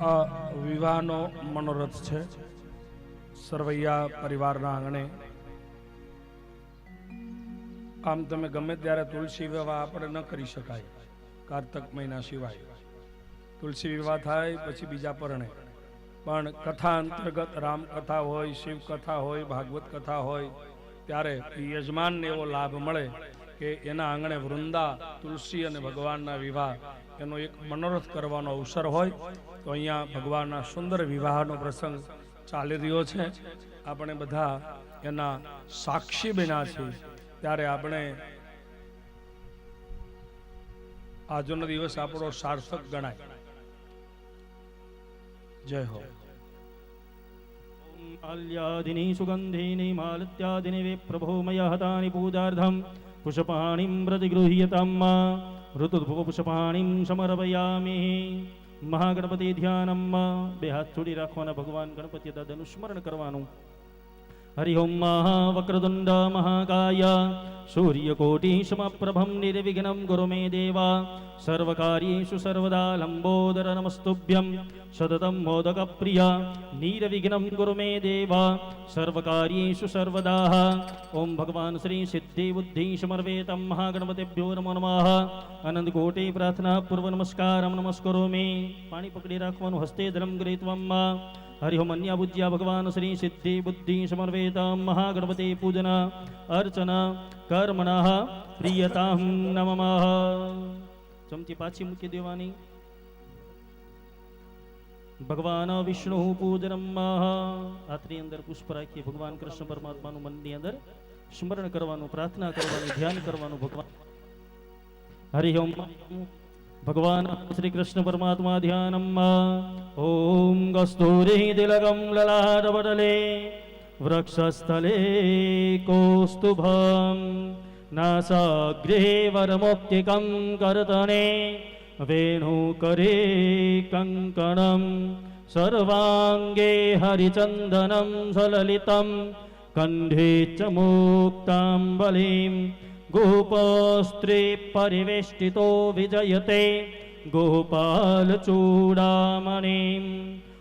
આ વિવાહનો મનોરથ છે. સરવૈયા પરિવારના આંગણે. આમ તમે ગમે ત્યારે તુલસી વિવાહ આપણે ન કરી શકાય, કારતક મહિના સિવાય. તુલસી વિવાહ થાય પછી બીજા પરણે. પણ કથા અંતર્ગત રામકથા હોય, શિવકથા હોય, ભાગવત કથા હોય, ત્યારે યજમાનને એવો લાભ મળે કે એના આંગણે વૃંદા, તુલસી અને ભગવાનના વિવાહ એનો એક મનોરથ કરવાનો અવસર હોય, તો અહીંયા ભગવાનના સુંદર વિવાહનો પ્રસંગ ચાલી રહ્યો છે. આપણે બધા એના સાક્ષી બન્યા છીએ. ત્યારે આપણે આજનો દિવસ આપણો સાર્થક ગણાય. જય હો. આલ્યાદિની સુગંધિની માલત્યાદિની વિપ્રભો મય હતાની પૂજાર્ધમ પુષ્પાણી પ્રતિગૃહ્યતામ્મા ઋતુભુવપુષ્પાણીમ સમર્પયામી મહાગણપતિ ધ્યાનમ બે હાથ છોડી રાખવાના ભગવાન ગણપતિ દાદાનું સ્મરણ કરવાનું हरि ओं महावक्रदुण्ड महाकाय सूर्यकोटीषुमप्रभं निर्विघ्नं गुरु मे देव। सर्वकार्येषु सर्वदा लम्बोदर नमस्तुभ्यं सततं मोदकप्रिया नीरविघ्नं गुरु मे देव। सर्वकार्येषु सर्वदा ॐ भगवान् श्रीसिद्धिबुद्धिसुमर्वेतं महागणपतिभ्यो नमो नमः। अनन्तकोटिप्रार्थना पूर्वनमस्कारं नमस्करोमि पाणिपकडिराख्वनु हस्ते धनं गृहीत्वा નમસ્કરોમિ પાણી પકડી રાખવાનું હસ્તે ધર્મ ગૃહીત્વમ હરિ ઓમ અન્ય પૂજ્ય ભગવાન શ્રી સિદ્ધિ બુદ્ધિ સમર્વેત મહાગણપતિ પૂજના અર્ચના કર્મણ પ્રિયતા નમઃ ચમચી પાછી મૂકી દેવાની ભગવાન વિષ્ણુ પૂજનમ હાથની અંદર પુષ્પ રાખી ભગવાન કૃષ્ણ પરમાત્માનું મનની અંદર સ્મરણ કરવાનું પ્રાર્થના કરવાનું ધ્યાન કરવાનું ભગવાન હરિ ભગવાન શ્રી કૃષ્ણ પરમાત્મા ધ્યાનમ ઓમ કસ્તુરી તિલકમ લલાટપટલે વૃક્ષસ્થલે કૌસ્તુભમ નાસાગ્રે વરમોક્તિકં કરતણે વેણુકરે કંકણમ સર્વાંગે હરિચંદનમ સલલિતમ કંઠે ચ મુક્તાંબલિમ ગોપસ્ત્રે પરિવેષ્ટિતો વિજયતે ગોપાલચૂડામણીમ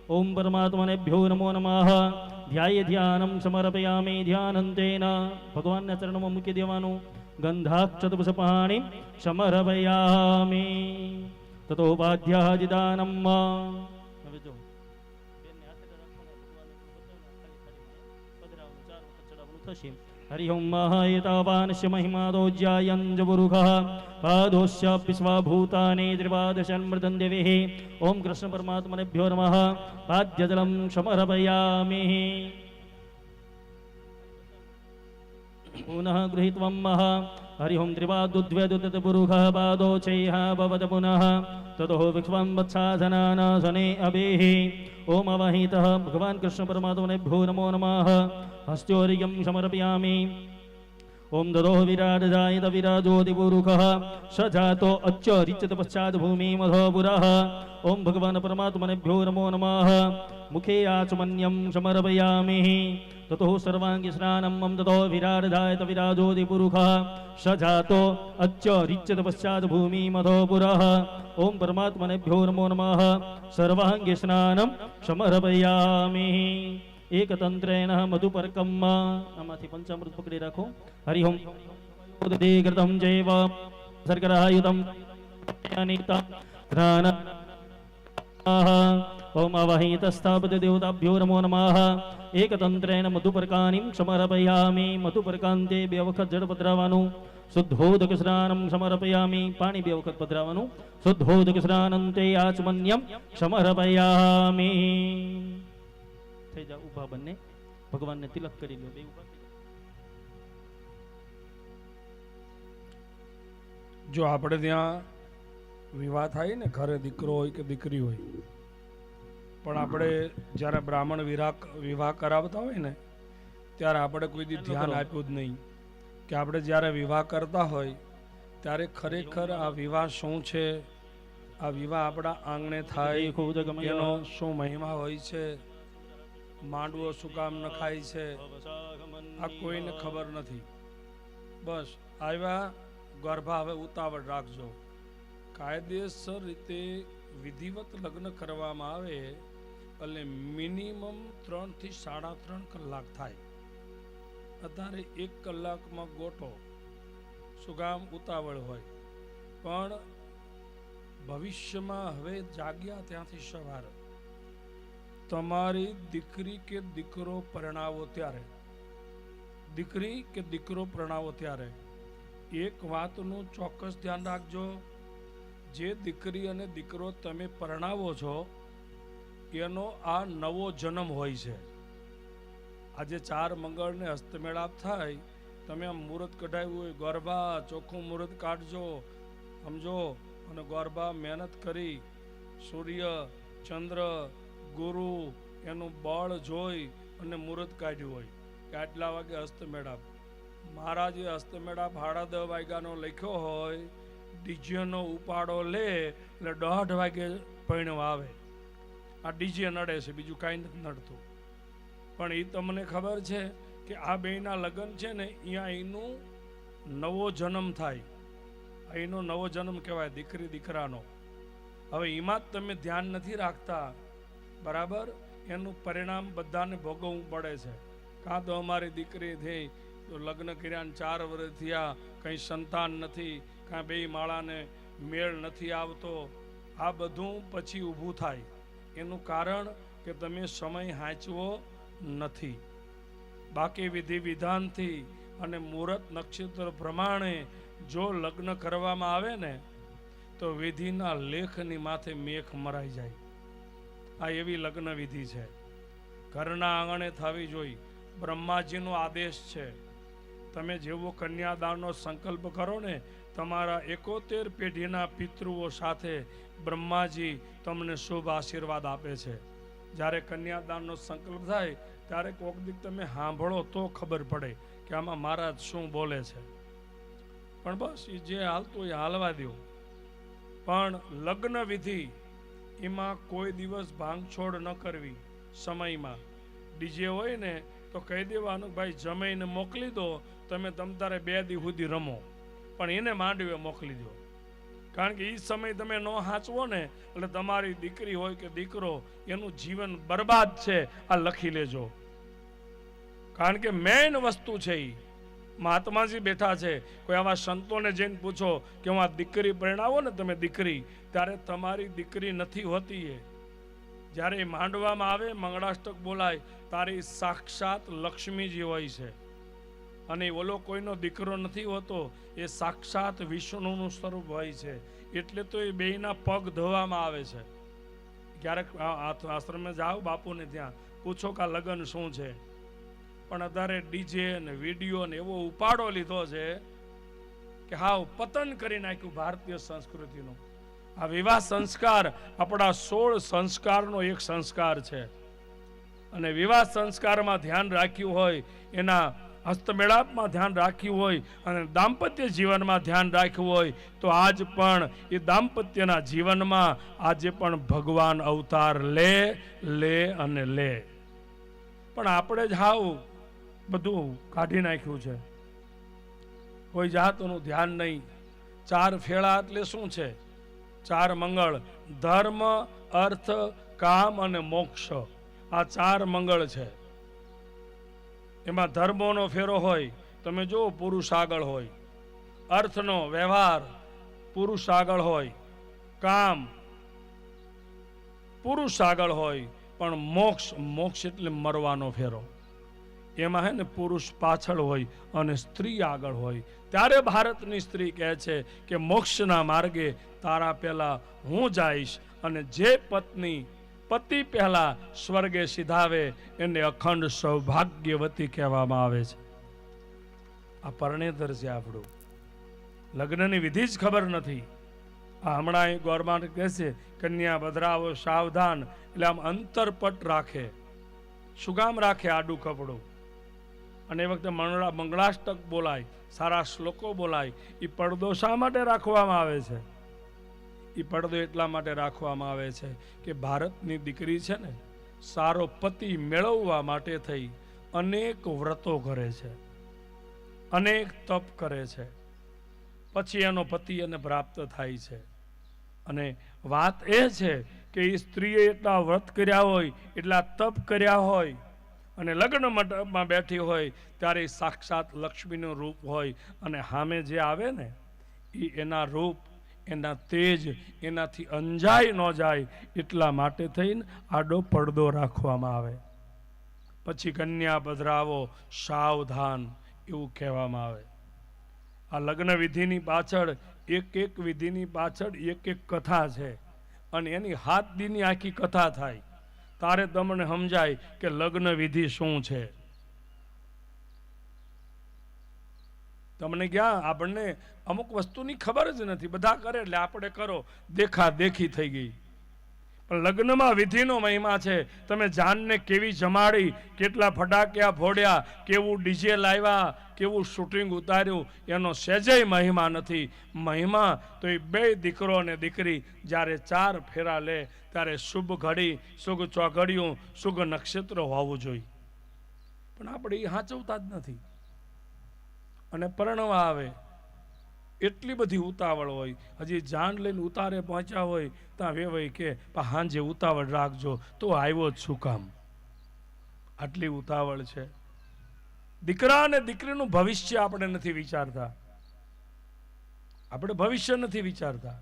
ઓમ પરમાત્મનેભ્યો નમો નમઃ ધ્યાય ધ્યાનમ સમર્પયામિ ધ્યાનંતેન ભગવાનના ચરણમાં મૂકી દેવાનું ગંધાક્ષતપુષપાણી સમર્પયામિ તતોપાધ્યાજિદાનમ હવે જો બેનને હાથે રાખવાના ભગવાનને બતાવવાના ખાલી થાળીમાં પધરાવવાનું ચાર વખત ચડાવવાનું થશે हरि ओं महायतावानस्य महिमादोज्यायञ्जपुरुखः पादोश्चाप्यस्वाभूतानि त्रिपादशन्मृदन्देवेः ॐ कृष्णपरमात्मनेभ्यो नमः पाद्यजलं समर्पयामि पुनः गृहीत्वं मह हरि ओं त्रिपादुद्वैदुतपुरुखः पादोचैः भवत पुनः ततो विक्ष्वं वत्साधनानासने अभेः ॐ अवहितः भगवान् कृष्णपरमात्मनेभ्यो नमो नमः हस्त्योरियं समर्पयामि ॐ ददो विराजजायत विराजोदिपुरुखः स जातो अच्छ रिच्यत पश्चात् भूमिमधो पुरः ॐ भगवान् परमात्मनेभ्यो नमो नमः मुखे आचमन्यं समर्पयामि ततो सर्वाङ्गि स्नानं मम ततो विराजजायत विराजोदिपुरुखः स जातो अच्छ रिच्यत पश्चात् भूमिमधो पुरः ॐ परमात्मनेभ्यो नमो नमः सर्वाङ्गि स्नानं સમર્પયામિ એકતંત્રેણ મધુપર્કમ આમાંથી પંચામૃત પકડી રાખો હરિ ઓમ કૃતમ જૈવ શર્કરાયુતમ અનિતા જ્ઞાન ઓમ અવહિતસ્થાપત દેવતાભ્યો નમો નમઃ એકતંત્રેણ મધુપર્કાનિમ સમર્પયામિ મધુપર્કાંતે બે વખત જળ પધરાવવાનું શુદ્ધોદક સ્નાનમ સમર્પયામિ પાણી બે વખત પધરાવવાનું શુદ્ધોદક સ્નાનંતે આચમન્યમ સમર્પયામિ થઈ જાઓ ઊભા બંને. ભગવાનને તિલક કરી લો બે ઊભા જો આપણે ત્યાં વિવાહ થાય ને ઘરે દીકરો હોય કે દીકરી હોય પણ આપણે જ્યારે બ્રાહ્મણ વિરાક વિવાહ કરાવતા હોય ને ત્યારે આપણે કોઈ દી ધ્યાન આપ્યું જ નહીં. કે આપણે જ્યારે વિવાહ કરતા હોય ત્યારે ખરેખર આ વિવાહ શું છે? આ વિવાહ આપણા આંગણે થાય એનો શું મહિમા હોય છે? માંડવો શું કામ નખાય છે, આ કોઈને ખબર નથી. બસ, આવ્યા, ગર્ભા હવે ઉતાવળ રાખજો. કાયદેસર રીતે વિધિવત લગ્ન કરવામાં આવે, એટલે મિનિમમ ત્રણથી સાડા ત્રણ કલાક થાય. અત્યારે એક કલાકમાં ગોઠો. કામ ઉતાવળ હોય? પણ ભવિષ્યમાં હવે જાગ્યા ત્યાંથી સવાર. તમારી દીકરી કે દીકરો પરણાવો ત્યારે. દીકરી કે દીકરો પરણાવો ત્યારે. એક વાતનું ચોક્કસ ધ્યાન રાખજો. જે દીકરી અને દીકરો તમે પરણાવો છો, એનો આ નવો જન્મ હોય છે. આજે ચાર મંગળને હસ્તમેળાપ થાય, તમે આમ મુહૂર્ત કઢાવ્યું હોય, ગરબા, ચોખ્ખું મુહૂર્ત કાઢજો. સમજો, અને ગરબા મહેનત કરી, સૂર્ય, ચંદ્ર ગુરુ એનું બળ જોઈ અને મુહૂર્ત કાઢ્યું હોય. કે આટલા વાગે હસ્તમેળાપ મહારાજે હસ્તમેળાપ સાડા દસ વાગ્યાનો લખ્યો હોય, ડીજેનો ઉપાડો લે, એટલે દોઢ વાગે પૈણું આવે. આ ડીજે નડે છે, બીજું કાંઈ નથી નડતું. પણ એ તમને ખબર છે કે આ બેયના લગ્ન છે ને અહીંયા એનું નવો જન્મ થાય. અહીંનો નવો જન્મ કહેવાય દીકરી દીકરાનો. હવે એમાં જ તમે ધ્યાન નથી રાખતા. બરાબર? એનું પરિણામ બધાને ભોગવવું પડે છે. કાં તો અમારી દીકરી થઈ, તો લગ્ન કર્યાને ચાર વર્ષ થયા, કંઈ સંતાન નથી, કાં બે માળાને મેળ નથી આવતો. આ બધું પછી ઊભું થાય. એનું કારણ કે તમે સમય હાંચવો નથી. બાકી વિધિ વિધાનથી અને મુહૂર્ત નક્ષત્ર પ્રમાણે જો લગ્ન કરવામાં આવે ને, તો વિધિના લેખની માથે મેખ મરાઈ જાય. આ એવી લગ્ન વિધિ છે. ઘરના આંગણે થવી જોઈએ બ્રહ્માજીનો આદેશ છે. તમે જેવો કન્યાદાનનો સંકલ્પ કરો ને, તમારા એકોતેર પેઢીના પિતૃઓ સાથે બ્રહ્માજી તમને શુભ આશીર્વાદ આપે છે. જ્યારે કન્યાદાનનો સંકલ્પ થાય, ત્યારે કોક દીક તમે સાંભળો તો ખબર પડે કે આમાં મહારાજ શું બોલે છે. પણ બસ એ જે હાલતું એ હાલવા દો પણ લગ્ન વિધિ એમાં કોઈ દિવસ ભાંગછોડ ન કરવી સમયમાં. ડીજે હોય ને તો કહી દેવાનું, ભાઈ જમાઈને મોકલી દો, તમે તમતારે બે દી સુધી રમો. પણ એને માંડવે મોકલી દો. કારણ કે એ સમય તમે ન હાંચવો ને, એટલે તમારી દીકરી હોય કે દીકરો, એનું જીવન બરબાદ છે, આ લખી લેજો. કારણ કે મેઇન વસ્તુ છે એ મહાત્માજી બેઠા છે. કોઈ આવા સંતોને જઈને પૂછો કે હું આ દીકરી પરણાવો ને તમે દીકરી, ત્યારે તમારી દીકરી નથી હોતી એ. જ્યારે માંડવામાં આવે, મંગળાષ્ટક બોલાય, તારી સાક્ષાત લક્ષ્મીજી હોય છે. અને ઓલો કોઈનો દીકરો નથી હોતો, એ સાક્ષાત વિષ્ણુનું સ્વરૂપ હોય છે. એટલે તો એ બેયના પગ ધોવામાં આવે છે. ક્યારેક આશ્રમે જાઓ બાપુને ત્યાં, પૂછો કે લગ્ન શું છે? પણ અત્યારે ડીજે ને વીડિયો ને એવો ઉપાડો લીધો છે કે હાવ પતન કરી નાખ્યું ભારતીય સંસ્કૃતિનું. આ વિવાહ સંસ્કાર આપણા સોળ સંસ્કારનો એક સંસ્કાર છે. અને વિવાહ સંસ્કારમાં ધ્યાન રાખ્યું હોય, એના હસ્તમેળાપમાં ધ્યાન રાખ્યું હોય અને દાંપત્ય જીવનમાં ધ્યાન રાખ્યું હોય, તો આજ પણ એ દાંપત્યના જીવનમાં આજે પણ ભગવાન અવતાર લે લે અને લે. પણ આપણે જ હાવ બધું કાઢી નાખ્યું છે. કોઈ જાતનું ધ્યાન નહીં. ચાર ફેળા એટલે શું છે? ચાર મંગળ. ધર્મ, અર્થ, કામ અને મોક્ષ. આ ચાર મંગળ છે. એમાં ધર્મોનો ફેરો હોય, તમે જો પુરુષ આગળ હોય. અર્થનો વ્યવહાર, પુરુષ આગળ હોય. કામ, પુરુષ આગળ હોય. પણ મોક્ષ મોક્ષ એટલે મરવાનો ફેરો. એમાં હે ને પુરુષ પાછળ હોય અને સ્ત્રી આગળ હોય. ત્યારે ભારતની સ્ત્રી કહે છે કે મોક્ષના માર્ગે તારા પહેલાં હું જઈશ અને જે પત્ની પતિ પહેલાં સ્વર્ગે સિધાવે એને અખંડ સૌભાગ્યવતી કહેવામાં આવે છે. આ પરણેતર છે આપણું. લગ્નની વિધિ જ ખબર નથી. આ હમણાં એ ગવર્મેન્ટ કહે છે, કન્યા બદરાવો સાવધાન, એટલે આમ અંતરપટ રાખે. શું કામ રાખે આડું કપડું? અને એ વખતે મંગળા મંગળાષ્ટક બોલાય, સારા શ્લોકો બોલાય. એ પડદો શા માટે રાખવામાં આવે છે? એ પડદો એટલા માટે રાખવામાં આવે છે કે ભારતની દીકરી છે ને, સારો પતિ મેળવવા માટે થઈ અનેક વ્રતો કરે છે, અનેક તપ કરે છે. પછી એનો પતિ એને પ્રાપ્ત થાય છે. અને વાત એ છે કે એ સ્ત્રીએ એટલા વ્રત કર્યા હોય, એટલા તપ કર્યા હોય અને લગ્ન મંડપમાં બેઠી હોય ત્યારે સાક્ષાત લક્ષ્મીનું રૂપ હોય અને સામે જે આવે ને, એ એના રૂપ, એના તેજ, એનાથી અંજાય ન જાય એટલા માટે થઈને આડો પડદો રાખવામાં આવે. પછી કન્યા પધરાવો, સાવધાન એવું કહેવામાં આવે. આ લગ્ન વિધિની પાછળ, એક એક વિધિની પાછળ એક એક કથા છે. અને એની હાથ દીની આખી કથા થાય. તારે તમને સમજાય કે લગ્ન વિધિ શું છે? તમને ક્યાં આપણને અમુક વસ્તુની ખબર જ નથી. બધા કરે એટલે આપણે કરો. દેખા દેખી થઈ ગઈ. પણ લગ્નમાં વિધિનો મહિમા છે. તમે જાનને કેવી જમાડી, કેટલા ફટાક્યા ફોડ્યા, કેવું ડીજે લાવ્યા, કેવું શૂટિંગ ઉતાર્યું, એનો સહેજય મહિમા નથી. મહિમા તો એ બે દીકરો અને દીકરી જ્યારે ચાર ફેરા લે, ત્યારે શુભ ઘડી, શુભ ચોઘડિયું, શુભ નક્ષત્ર હોવું જોઈએ. પણ આપણે એ સાચવતા જ નથી. અને પરણવા આવે. એટલી બધી ઉતાવળ હોય. હજી જાન લઈને ઉતારે પહોંચ્યા હોય, ત્યાં વેવાય કે, "પા, હાંજે ઉતાવળ રાખજો, તો આવ્યો જ શું કામ. આટલી ઉતાવળ છે. દીકરા અને દીકરીનું ભવિષ્ય આપણે નથી વિચારતા. આપણે ભવિષ્ય નથી વિચારતા.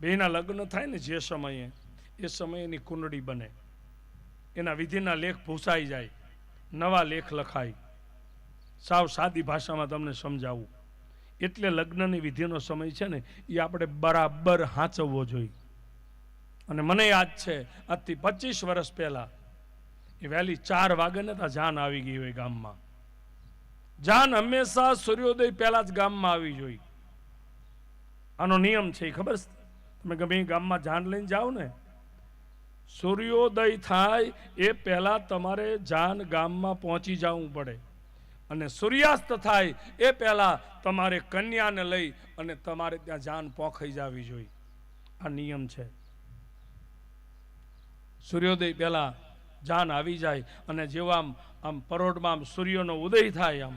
બેના લગ્ન થાય ને જે સમયે, એ સમયે એની કુંડળી બને. એના વિધિના લેખ ભૂસાઈ જાય. નવા લેખ લખાય. સાવ સાદી ભાષામાં તમને સમજાવું. એટલે લગ્નની વિધિનો સમય છે ને, એ આપણે બરાબર હાંચવવો જોઈએ. અને મને યાદ છે, આજથી પચીસ વર્ષ પહેલાં, એ વહેલી ચાર વાગે ને ત્યાં જાન આવી ગઈ હોય ગામમાં. જાન હંમેશા સૂર્યોદય પહેલાં જ ગામમાં આવી જોઈએ આનો નિયમ છે, એ ખબર? તમે ગમે ગામમાં જાન લઈને જાઓ ને, સૂર્યોદય થાય એ પહેલાં તમારે જાન ગામમાં પહોંચી જવું પડે. અને સૂર્યાસ્ત થાય એ પહેલાં તમારે કન્યાને લઈ અને તમારે ત્યાં જાન પોખાઈ જવી જોઈએ. આ નિયમ છે. સૂર્યોદય પહેલાં જાન આવી જાય અને જેવા આમ આમ પરોઢમાં આમ સૂર્યનો ઉદય થાય આમ,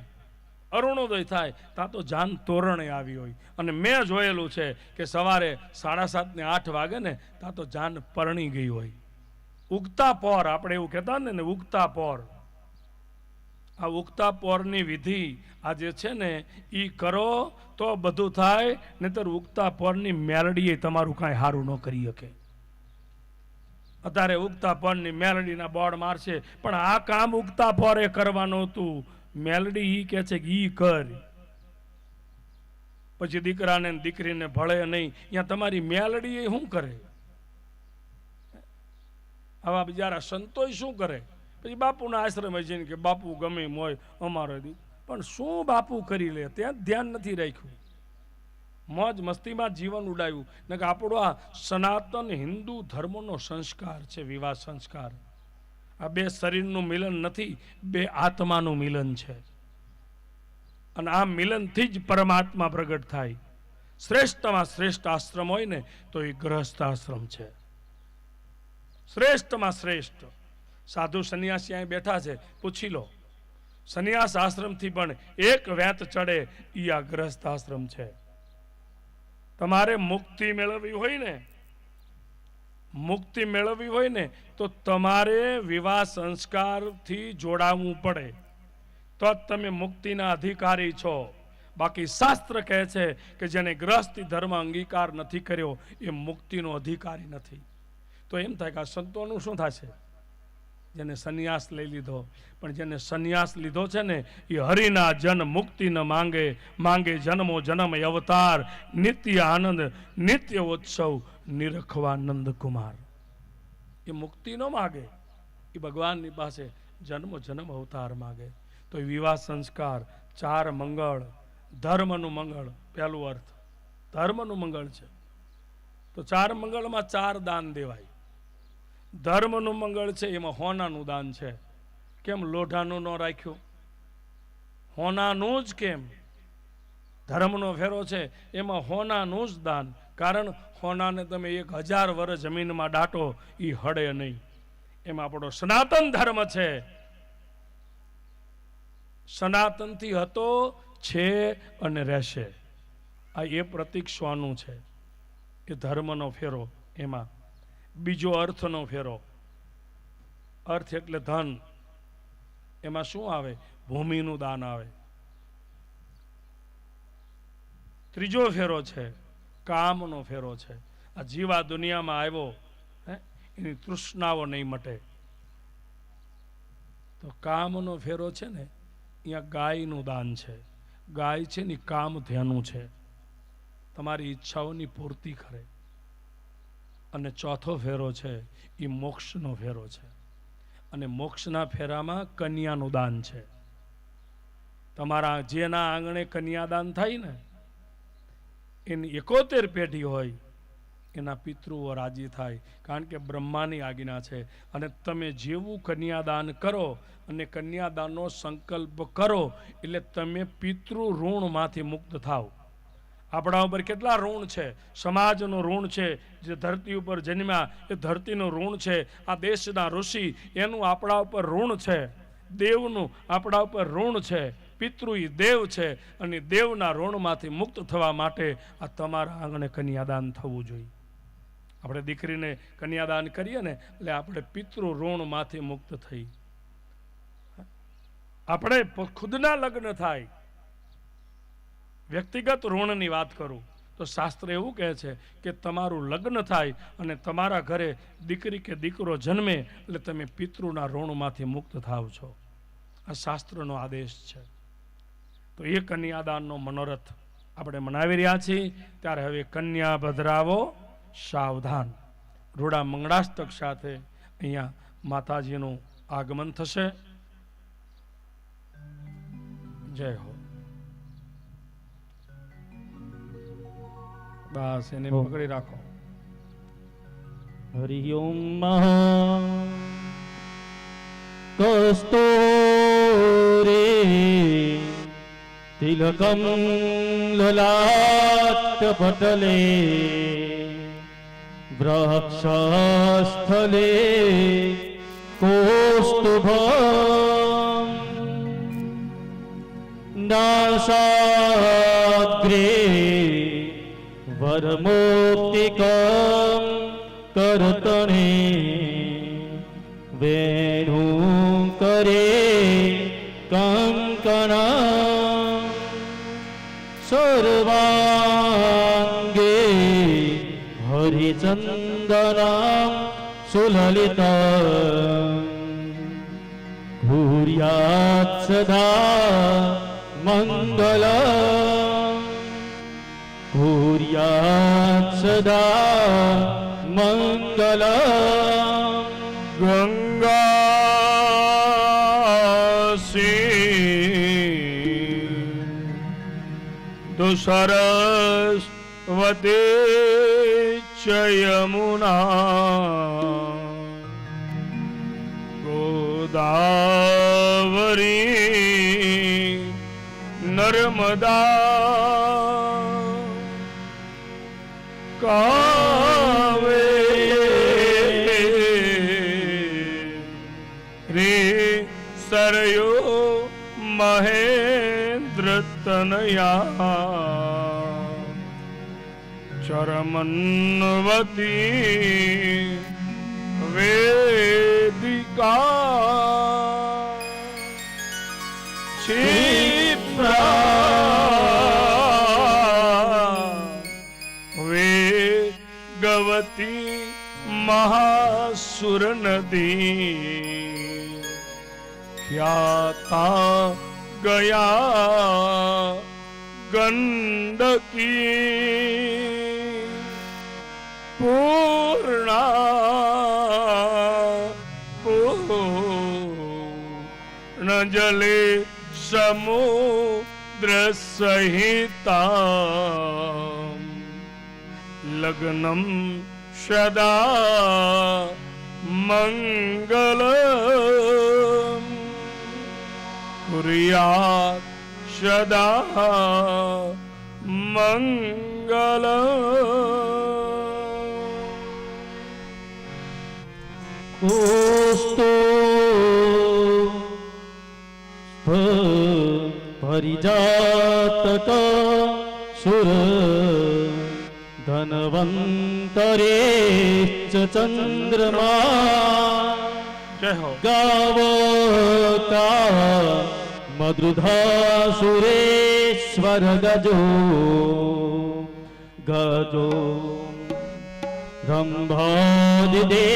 અરુણોદય થાય ત્યાં તો જાન તોરણે આવી હોય. અને મેં જોયેલું છે કે સવારે સાડા સાત ને આઠ વાગે ને ત્યાં તો જાન પરણી ગઈ હોય. ઉગતા પોર, આપણે એવું કહેતા ને ને ઉગતા પોર. આ ઉગતા પોરની વિધિ આ જે છે ને એ કરો તો બધું થાય, નહીતર ઉગતા પોરની મેલડીએ તમારું કાંઈ સારું ન કરી શકે. અત્યારે ઉગતા પોરની મેલડીના બોર્ડ મારશે, પણ આ કામ ઉગતા પોરે કરવાનું હતું. મેલડી એ કહે છે કે ઈ કર. પછી દીકરાને દીકરીને ભળે નહીં. ત્યાં તમારી મેલડી એ શું કરે? આવા બિચારા સંતોય શું કરે? પછી બાપુના આશ્રમે જઈને કે બાપુ ગમે એમ હોય અમારો દી. પણ શું બાપુ કરી લે? ત્યાં ધ્યાન નથી રાખ્યું. મોજ મસ્તીમાં જીવન ઉડાવ્યું. ને કે આપણો આ સનાતન હિન્દુ ધર્મનો સંસ્કાર છે, વિવાહ સંસ્કાર. આ બે શરીરનું મિલન નથી, બે આત્માનું મિલન છે. અને આ મિલનથી જ પરમાત્મા પ્રગટ થાય. શ્રેષ્ઠમાં શ્રેષ્ઠ આશ્રમ હોય ને તો એ ગ્રહસ્થ આશ્રમ છે. શ્રેષ્ઠમાં શ્રેષ્ઠ. સાધુ સંન્યાસી અહીં બેઠા છે, પૂછી લો. સંન્યાસ આશ્રમથી પણ એક વેત ચડે એ આ ગ્રહસ્થ આશ્રમ છે. તમારે મુક્તિ મેળવવી હોય ને, મુક્તિ મેળવવી હોય ને, તો તમારે વિવાહ સંસ્કારથી જોડાવવું પડે. તો જ તમે મુક્તિના અધિકારી છો. બાકી શાસ્ત્ર કહે છે કે જેને ગ્રસ્તી ધર્મ અંગીકાર નથી કર્યો, એ મુક્તિનો અધિકારી નથી. તો એમ થાય કે આ સંતોનું શું થશે? જેને સંન્યાસ લઈ લીધો. પણ જેને સંન્યાસ લીધો છે ને, એ હરિના જન મુક્તિ માંગે માંગે જન્મો, જન્મ અવતાર, નિત્ય આનંદ, નિત્ય ઉત્સવ, નિરખવાનંદ કુમાર. એ મુક્તિ ન માગે, એ ભગવાનની પાસે જન્મ જન્મ, અવતાર માગે. તો એ વિવાહ સંસ્કાર, ચાર મંગળ, ધર્મનું મંગળ, પહેલું અર્થ, ધર્મનું મંગળ છે. તો ચાર મંગળમાં ચાર દાન દેવાય. ધર્મનું મંગળ છે, એમાં હોનાનું દાન છે. કેમ લોઢાનું ન રાખ્યું? હોનાનું જ કેમ? ધર્મનો ફેરો છે, એમાં હોનાનું જ દાન. કારણ હોનાને તમે એક હજાર વર્ષ જમીનમાં દાટો એ હડે નહીં. એમાં આપણો સનાતન ધર્મ છે. સનાતનથી હતો, છે અને રહેશે. આ એ પ્રતીક્ષવાનું છે. એ ધર્મનો ફેરો, એમાં બીજો અર્થનો ફેરો. અર્થ એટલે ધન. એમાં શું આવે? ભૂમિનું દાન આવે. ત્રીજો ફેરો છે, કામનો ફેરો છે. આ જીવા દુનિયામાં આવ્યો, હે, એની તૃષ્ણાઓ નહીં મટે. તો કામનો ફેરો છે ને, અહીંયા ગાયનું દાન છે. ગાય છે ને કામ ધ્યાનું છે. તમારી ઈચ્છાઓની પૂર્તિ કરે. અને ચોથો ફેરો છે એ મોક્ષનો ફેરો છે. અને મોક્ષના ફેરામાં કન્યાનું દાન છે. તમારા જેના આંગણે કન્યાદાન થાય ને, એની એકોતેર પેઢી હોય, એના પિતૃઓ રાજી થાય. કારણ કે બ્રહ્માની આજ્ઞા છે, અને તમે જેવું કન્યાદાન કરો અને કન્યાદાનનો સંકલ્પ કરો, એટલે તમે પિતૃ ઋણમાંથી મુક્ત થાવ. આપણા ઉપર કેટલા ઋણ છે? સમાજનું ઋણ છે જે ધરતી ઉપર જન્મ્યા, એ ધરતીનું ઋણ છે. આ દેશના ઋષિ એનું આપણા ઉપર ઋણ છે. દેવનું આપણા ઉપર ઋણ છે. પિતૃ એ દેવ છે અને દેવના ઋણમાંથી મુક્ત થવા માટે આ તમારા આંગણે કન્યાદાન થવું જોઈએ. આપણે દીકરીને કન્યાદાન કરીએ ને, એટલે આપણે પિતૃ ઋણમાંથી મુક્ત થઈ. આપણે ખુદના લગ્ન થાય. વ્યક્તિગત ઋણની વાત કરું, તો શાસ્ત્ર એવું કહે છે કે તમારું લગ્ન થાય અને તમારા ઘરે દીકરી કે દીકરો જન્મે, એટલે તમે પિતૃના ઋણમાંથી મુક્ત થાવ છો. આ શાસ્ત્રનો આદેશ છે. તો એ કન્યાદાનનો મનોરથ આપણે મનાવી રહ્યા છીએ. ત્યારે હવે કન્યા ભદ્રાવો સાવધાન. રૂડા મંગળાષ્ટક સાથે અહીંયા માતાજીનું આગમન થશે. જય હો. બસ એને. પકડી રાખો. હરિ ઓમ કસ્તોરે તિલકમ લલાટ પટલે. વૃક્ષસ્થલે. કોસ્તુભ નાસાગ્રે धर्मोक्तिकं करतणे वेणु करे कंकणा। सर्वांगे हरिचंदना सुललित घुर्यात् सदा मङ्गल યાદ સદા મંગલ ગંગા સી તો સરસ્વતે ચયમુના ગોદાવરી નર્મદા કાવે રે સરયો મહેન્દ્ર તનયા. ચરમન્વતી વેદિકા. ક્ષિપ્રા વેગવતી મહાસુર નદી ખ્યાતા ગયા ગંડકી પૂર્ણા પૂર્ણ જલે સમુદ્ર સહિતા લગ્નમ सदा मङ्गल कुर्यात् सदा मङ्गल कोस्तो परिजातक सुर धनवन् અંતરે ચંદ્રમા ગાવતા મધુધા સુરેશ્વર ગજો ગજો રંભાદે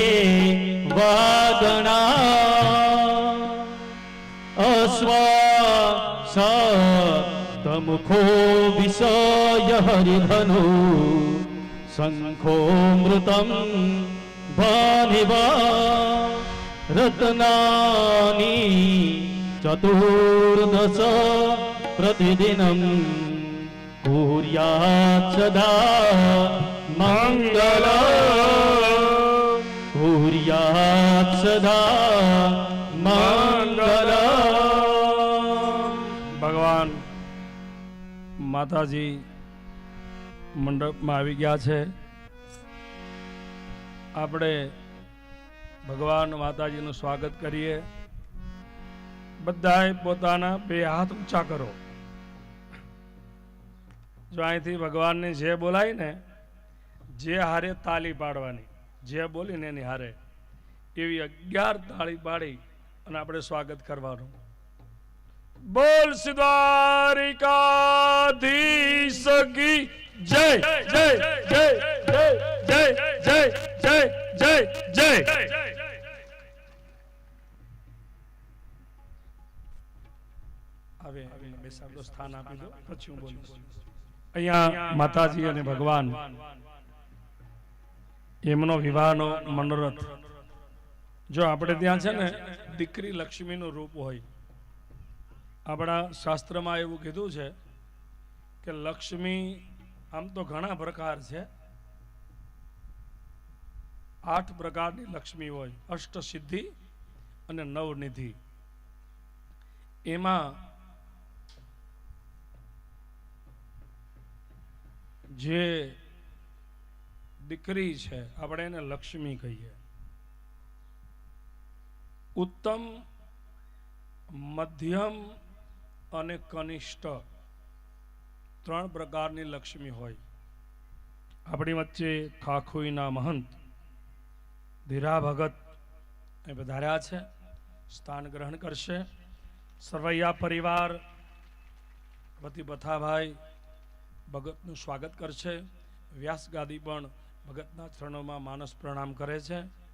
વાદણા અસ્વા સા તમખો વિષય હરિધનો શંખો મૃતમ ભાનિવા રત્નાની ચતુર્દશ પ્રતિદિનમ કુર્યાત સદા મંગલ કુર્યાત સદા મંગલ ભગવાન માતાજી મંડપમાં આવી ગયા છે. આપણે ભગવાન માતાજીનું સ્વાગત કરીએ. બધાએ પોતાના બે હાથ ઊંચા કરો. જો અહીંથી ભગવાનને જે બોલાય ને, જે હારે તાલી પાડવાની, જે બોલીને એની હારે એવી અગિયાર તાળી પાડી અને આપણે સ્વાગત કરવાનું. બોલ સિદ્ધારિકાધી કી જય જય જય જય જય જય જય જય જય હવે બે શબ્દો સ્થાન આપી દો પછી હું બોલીશ. અહીંયા માતાજી અને ભગવાન. એમનો વિવાહનો મનોરથ. જો આપણે ત્યાં છે ને દીકરી લક્ષ્મીનું રૂપ હોય. આપણા શાસ્ત્રમાં એવું કીધું છે કે લક્ષ્મી આમ તો ઘણા પ્રકાર છે. આઠ પ્રકારની લક્ષ્મી હોય અષ્ટ સિદ્ધિ અને નવનિધિ. એમાં જે દીકરી છે, આપણે એને લક્ષ્મી કહીએ. ઉત્તમ, મધ્યમ અને કનિષ્ઠ. ત્રણ પ્રકારની લક્ષ્મી હોય. આપણી વચ્ચે ખાખુઈના મહંત, ધીરા ભગત, એ વધાર્યા છે. સ્થાન ગ્રહણ કરશે. સરવૈયા પરિવાર, પતિ બથાભાઈ ભગતનું સ્વાગત કરશે. વ્યાસ ગાદી પણ ભગતના ચરણોમાં માનસ પ્રણામ કરે છે.